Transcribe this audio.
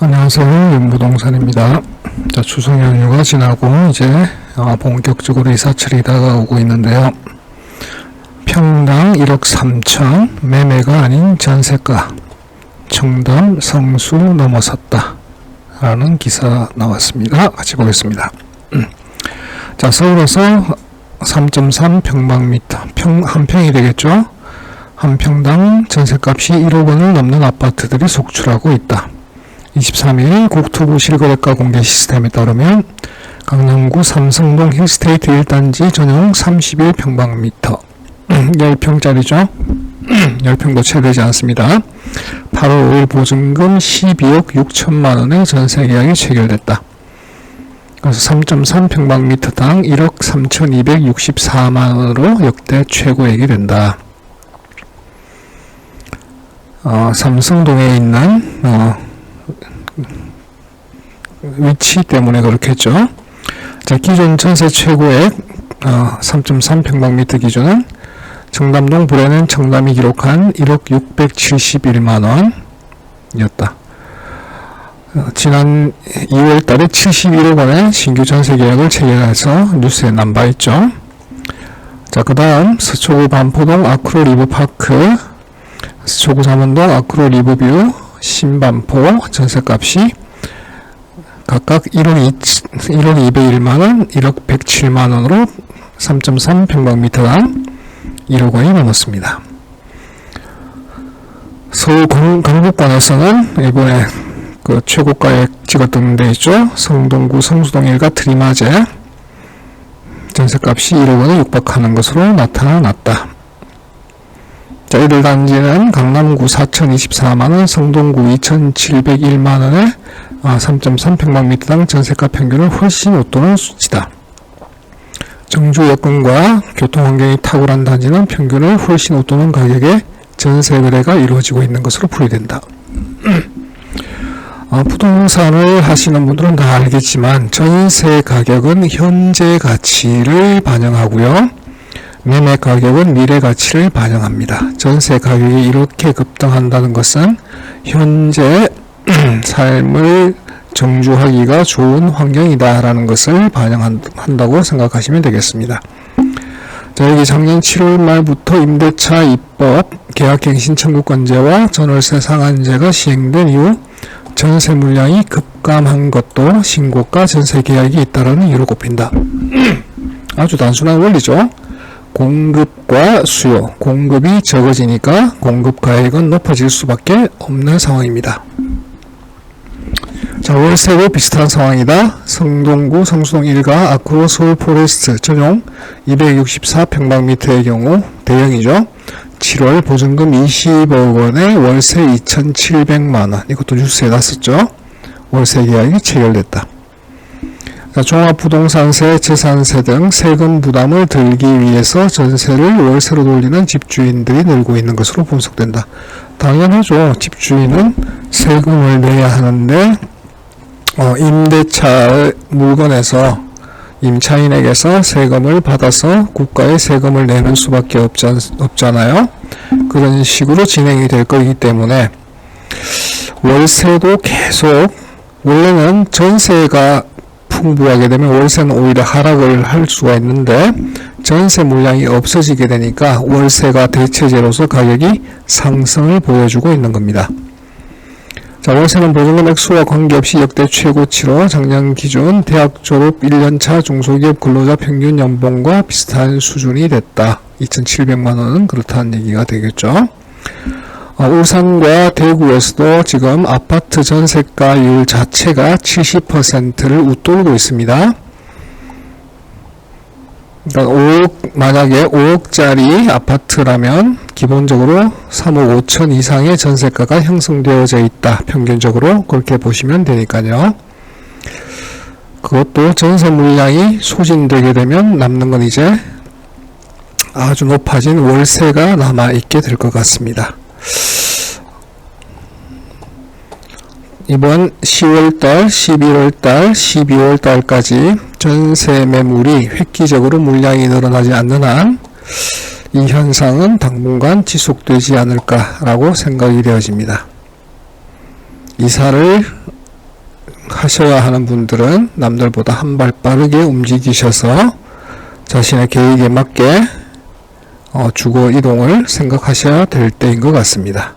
안녕하세요. 윤부동산입니다. 자, 추석 연휴가 지나고 이제 어, 본격적으로 이사철이 다가오고 있는데요. 평당 1억 3천, 매매가 아닌 전세가, 청담 성수 넘어섰다. 라는 기사 나왔습니다. 같이 보겠습니다. 음. 자, 서울에서 3.3 평방미터, 평, 한 평이 되겠죠? 한 평당 전세값이 1억 원을 넘는 아파트들이 속출하고 있다. 23일 국토부 실거래가 공개 시스템에 따르면 강남구 삼성동 힐스테이트 1단지 전용 31평방미터 10평짜리죠. 10평도 채 되지 않습니다. 8월 5일 보증금 12억 6천만 원의 전세 계약이 체결됐다. 그래서 3.3평방미터당 1억 3,264만 원으로 역대 최고액이 된다. 어, 삼성동에 있는 어, 위치 때문에 그렇겠죠. 자, 기존 전세 최고액 어, 3.3평방미터 기준은 청담동 브레는 청담이 기록한 1억 671만 원이었다. 어, 지난 2월 달에 71억 원의 신규 전세 계약을 체결해서 뉴스에 남바 있죠. 자, 그 다음 서초구 반포동 아크로 리브파크, 서초구 잠원동 아크로 리브뷰, 신반포 전세값이 각각 1억, 2, 1억 201만원, 1억 107만원으로 3.3 평방미터당 1억 원이 넘었습니다. 서울 강, 강북권에서는 이번에 그 최고가에 찍었던 데 있죠. 성동구 성수동 일가 트리마제 전세값이 1억 원에 육박하는 것으로 나타났다. 자, 이들 단지는 강남구 4,024만원, 성동구 2,701만원에 3.3평방미터당 전세가 평균을 훨씬 웃도는 수치다. 정주 여건과 교통환경이 탁월한 단지는 평균을 훨씬 웃도는 가격에 전세 거래가 이루어지고 있는 것으로 풀이된다. 어, 부동산을 하시는 분들은 다 알겠지만 전세 가격은 현재 가치를 반영하고요. 매매 가격은 미래 가치를 반영합니다. 전세 가격이 이렇게 급등한다는 것은 현재 삶을 정주하기가 좋은 환경이다라는 것을 반영한다고 생각하시면 되겠습니다. 자, 여기 작년 7월 말부터 임대차 입법, 계약갱신 청구권제와 전월세 상한제가 시행된 이후 전세 물량이 급감한 것도 신고가 전세 계약이 있다라는 이유로 꼽힌다. 아주 단순한 원리죠. 공급과 수요, 공급이 적어지니까 공급 가액은 높아질 수밖에 없는 상황입니다. 자, 월세도 비슷한 상황이다. 성동구 성수동 1가 아크로 서울 포레스트 전용 264평방미터의 경우 대형이죠. 7월 보증금 20억 원에 월세 2,700만 원. 이것도 뉴스에 났었죠. 월세 계약이 체결됐다. 자, 종합부동산세, 재산세 등 세금 부담을 들기 위해서 전세를 월세로 돌리는 집주인들이 늘고 있는 것으로 분석된다. 당연하죠. 집주인은 세금을 내야 하는데 어, 임대차 물건에서 임차인에게서 세금을 받아서 국가에 세금을 내는 수밖에 없지, 없잖아요. 그런 식으로 진행이 될 거기 때문에 월세도 계속 원래는 전세가 풍부하게 되면 월세는 오히려 하락을 할 수가 있는데 전세 물량이 없어지게 되니까 월세가 대체제로서 가격이 상승을 보여주고 있는 겁니다. 자, 월세는 보증금 액수와 관계없이 역대 최고치로 작년 기준 대학 졸업 1년차 중소기업 근로자 평균 연봉과 비슷한 수준이 됐다. 2,700만 원은 그렇다는 얘기가 되겠죠. 어, 울산과 대구에서도 지금 아파트 전세가율 자체가 70%를 웃돌고 있습니다. 그러니까 5억, 만약에 5억짜리 아파트라면 기본적으로 3억 5천 이상의 전세가가 형성되어져 있다. 평균적으로 그렇게 보시면 되니까요. 그것도 전세 물량이 소진되게 되면 남는 건 이제 아주 높아진 월세가 남아있게 될 것 같습니다. 이번 10월달, 11월달, 12월달까지 전세 매물이 획기적으로 물량이 늘어나지 않는 한 이 현상은 당분간 지속되지 않을까라고 생각이 되어집니다. 이사를 하셔야 하는 분들은 남들보다 한 발 빠르게 움직이셔서 자신의 계획에 맞게 어, 주거 이동을 생각하셔야 될 때인 것 같습니다.